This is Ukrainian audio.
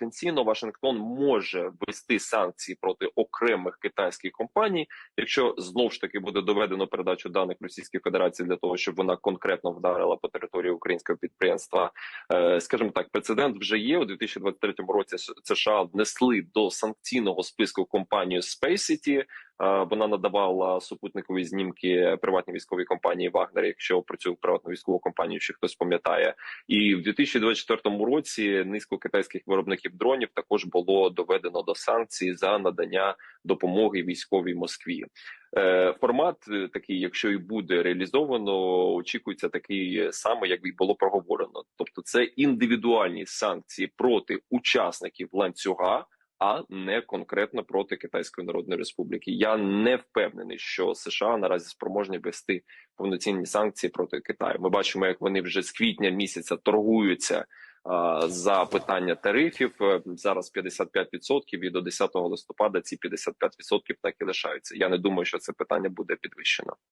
потенційно Вашингтон може ввести санкції проти окремих китайських компаній, якщо знов ж таки буде доведено передачу даних Російської Федерації для того, щоб вона конкретно вдарила по території українського підприємства. Е, Скажімо так, прецедент вже є у 2023 році. США внесли до санкційного списку компанію SpaceCity. Е, Вона надавала супутникові знімки приватній військовій компанії Вагнер. Якщо про цю приватну військову компанію ще хтось пам'ятає, і в 2024 році низку китайських виробників дронів також було доведено до санкцій за надання допомоги військовій Москві. Е, Формат е, такий, якщо і буде реалізовано, очікується такий самий, як і було проговорено. Тобто, це індивідуальні санкції проти учасників ланцюга. А не конкретно проти Китайської Народної Республіки. Я не впевнений, що США наразі спроможні вести повноцінні санкції проти Китаю. Ми бачимо, як вони вже з квітня місяця торгуються за питання тарифів. Зараз 55% і до 10 листопада ці 55% так і лишаються. Я не думаю, що це питання буде підвищено.